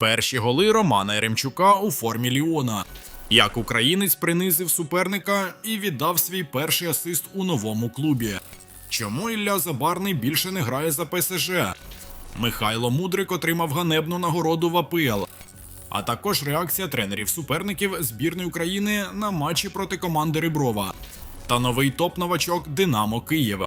Перші голи Романа Еремчука у формі Ліона. Як українець принизив суперника і віддав свій перший асист у новому клубі. Чому Ілля Забарний більше не грає за ПСЖ? Михайло Мудрик отримав ганебну нагороду в АПЛ. А також реакція тренерів суперників збірної України на матчі проти команди Риброва та новий топ-новачок Динамо Київ.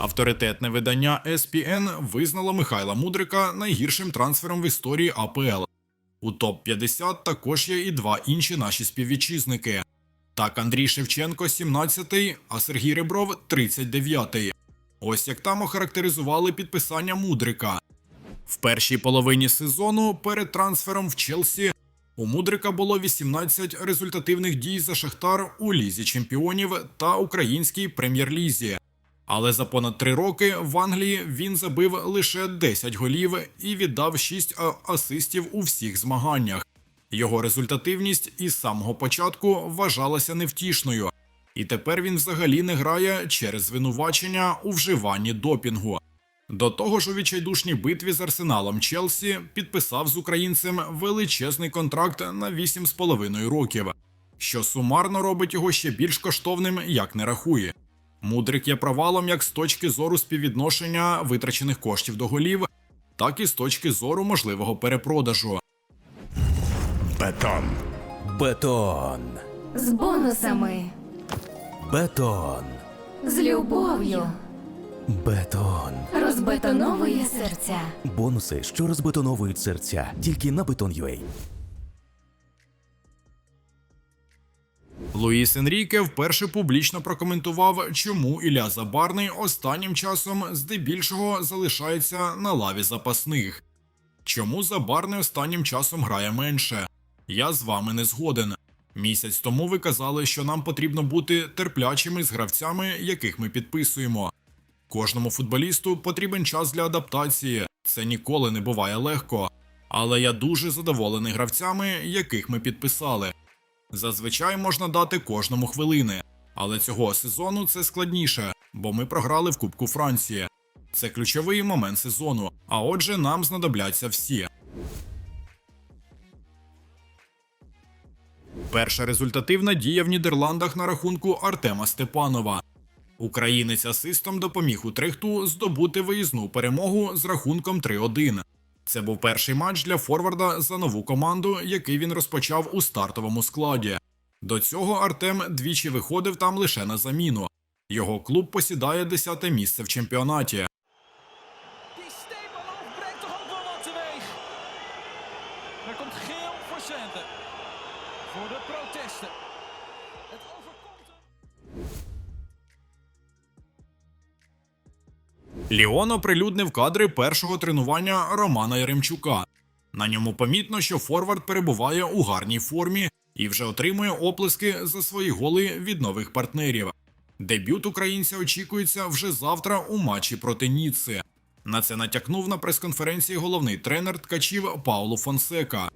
Авторитетне видання ESPN визнало Михайла Мудрика найгіршим трансфером в історії АПЛ. У топ-50 також є і два інші наші співвітчизники. Так, Андрій Шевченко 17-й, а Сергій Ребров 39-й. Ось як там охарактеризували підписання Мудрика. В першій половині сезону перед трансфером в Челсі у Мудрика було 18 результативних дій за Шахтар у Лізі Чемпіонів та Українській прем'єр-лізі. Але за понад три роки в Англії він забив лише 10 голів і віддав 6 асистів у всіх змаганнях. Його результативність із самого початку вважалася невтішною, і тепер він взагалі не грає через звинувачення у вживанні допінгу. До того ж, у відчайдушній битві з арсеналом Челсі підписав з українцем величезний контракт на 8,5 років, що сумарно робить його ще більш коштовним, як не рахує. Мудрик є провалом як з точки зору співвідношення витрачених коштів до голів, так і з точки зору можливого перепродажу. Бетон. Бетон. З бонусами, Бетон. з любов'ю, Бетон. розбетоновує серця. Бонуси, що розбетоновують серця. Тільки на Beton.ua. Луїс Енріке вперше публічно прокоментував, чому Ілля Забарний останнім часом здебільшого залишається на лаві запасних. Чому Забарний останнім часом грає менше? Я з вами не згоден. Місяць тому ви казали, що нам потрібно бути терплячими з гравцями, яких ми підписуємо. Кожному футболісту потрібен час для адаптації. Це ніколи не буває легко. Але я дуже задоволений гравцями, яких ми підписали. Зазвичай можна дати кожному хвилини, але цього сезону це складніше, бо ми програли в Кубку Франції. Це ключовий момент сезону, а отже, нам знадобляться всі. Перша результативна дія в Нідерландах на рахунку Артема Степанова. Українець асистом допоміг Утрехту здобути виїзну перемогу з рахунком 3-1. Це був перший матч для Форварда за нову команду, який він розпочав у стартовому складі. До цього Артем двічі виходив там лише на заміну. Його клуб посідає 10 місце в чемпіонаті. Voor de protesten. Het overkomt Ліон оприлюднив кадри першого тренування Романа Яремчука. На ньому помітно, що Форвард перебуває у гарній формі і вже отримує оплески за свої голи від нових партнерів. Дебют українця очікується вже завтра у матчі проти Ніцци. На це натякнув на прес-конференції головний тренер ткачів Пауло Фонсека.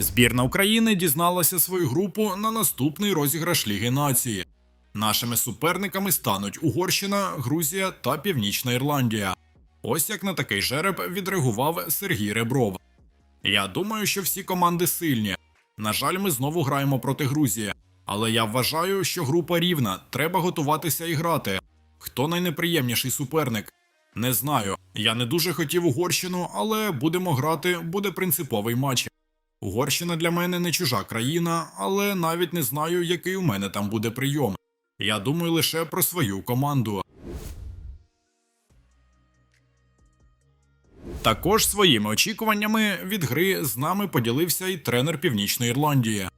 Збірна України дізналася свою групу на наступний розіграш Ліги Нації. Нашими суперниками стануть Угорщина, Грузія та Північна Ірландія. Ось як на такий жереб відреагував Сергій Ребров. Я думаю, що всі команди сильні. На жаль, ми знову граємо проти Грузії, але я вважаю, що група рівна, треба готуватися і грати. Хто найнеприємніший суперник? Не знаю. Я не дуже хотів Угорщину, але будемо грати, буде принциповий матч. Угорщина для мене не чужа країна, але навіть не знаю, який у мене там буде прийом. Я думаю лише про свою команду. Також своїми очікуваннями від гри з нами поділився і тренер Північної Ірландії.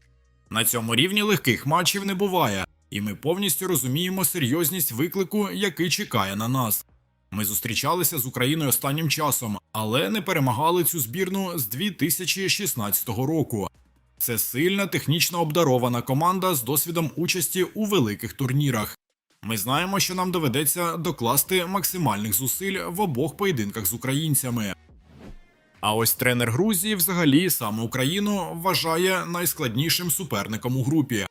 На цьому рівні легких матчів не буває, і ми повністю розуміємо серйозність виклику, який чекає на нас. Ми зустрічалися з Україною останнім часом, але не перемагали цю збірну з 2016 року. Це сильна, технічно обдарована команда з досвідом участі у великих турнірах. Ми знаємо, що нам доведеться докласти максимальних зусиль в обох поєдинках з українцями. А ось тренер Грузії взагалі саме Україну вважає найскладнішим суперником у групі.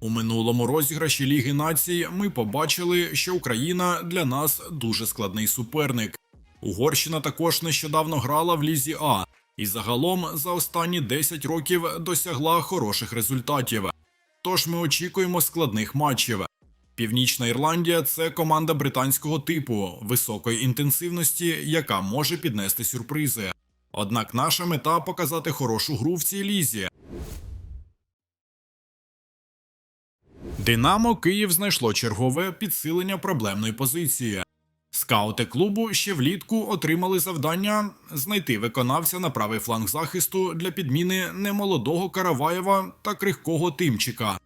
У минулому розіграші Ліги націй ми побачили, що Україна для нас дуже складний суперник. Угорщина також нещодавно грала в Лізі А і загалом за останні 10 років досягла хороших результатів. Тож ми очікуємо складних матчів. Північна Ірландія це команда британського типу високої інтенсивності, яка може піднести сюрпризи. Однак наша мета показати хорошу гру в цій лізі. Динамо Київ знайшло чергове підсилення проблемної позиції. Скаути клубу ще влітку отримали завдання знайти виконавця на правий фланг захисту для підміни немолодого Караваєва та крихкого Тимчика.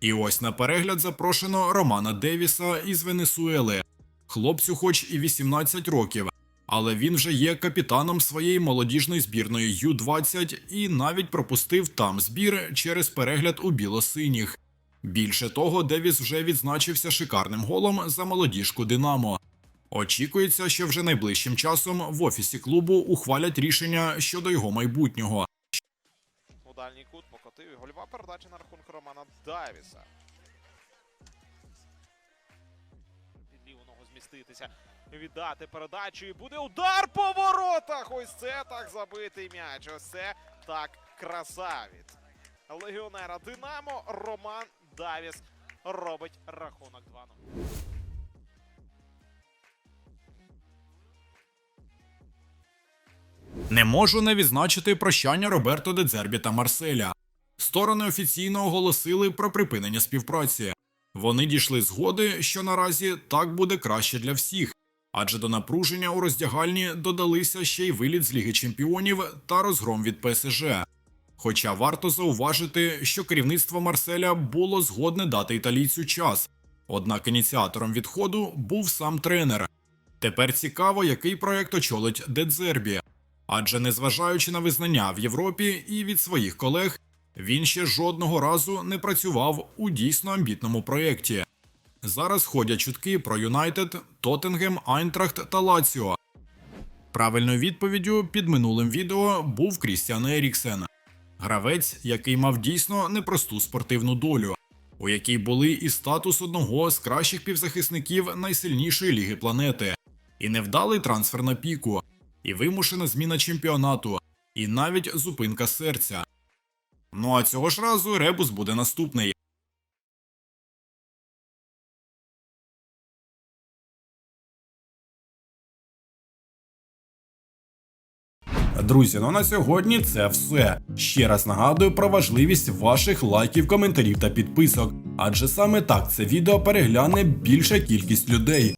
І ось на перегляд запрошено Романа Девіса із Венесуели. Хлопцю, хоч і 18 років, але він вже є капітаном своєї молодіжної збірної Ю-20 і навіть пропустив там збір через перегляд у білосиніх. Більше того, Девіс вже відзначився шикарним голом за молодіжку Динамо. Очікується, що вже найближчим часом в офісі клубу ухвалять рішення щодо його майбутнього. У дальній кут покотив і гольова передача на рахунок Романа Давіса. Під ліву ногу зміститися, віддати передачу і буде удар по воротах! Ось це так забитий м'яч. Ось це так краса від легіонера Динамо Роман Давіс робить рахунок 2-0. Не можу не відзначити прощання Роберто Дедзербі та Марселя. Сторони офіційно оголосили про припинення співпраці. Вони дійшли згоди, що наразі так буде краще для всіх, адже до напруження у роздягальні додалися ще й виліт з Ліги Чемпіонів та розгром від ПСЖ. Хоча варто зауважити, що керівництво Марселя було згодне дати італійцю час, однак ініціатором відходу був сам тренер. Тепер цікаво, який проект очолить Дедзербі. Адже незважаючи на визнання в Європі і від своїх колег, він ще жодного разу не працював у дійсно амбітному проєкті. Зараз ходять чутки про Юнайтед, Тоттенгем, Айнтрахт та Лаціо. Правильною відповіддю під минулим відео був Крістіан Еріксен, гравець, який мав дійсно непросту спортивну долю, у якій були і статус одного з кращих півзахисників найсильнішої ліги планети, і невдалий трансфер на піку, і вимушена зміна чемпіонату, і навіть зупинка серця. Ну а цього ж разу ребус буде наступний. Друзі, ну на сьогодні це все. Ще раз нагадую про важливість ваших лайків, коментарів та підписок, адже саме так це відео перегляне більша кількість людей.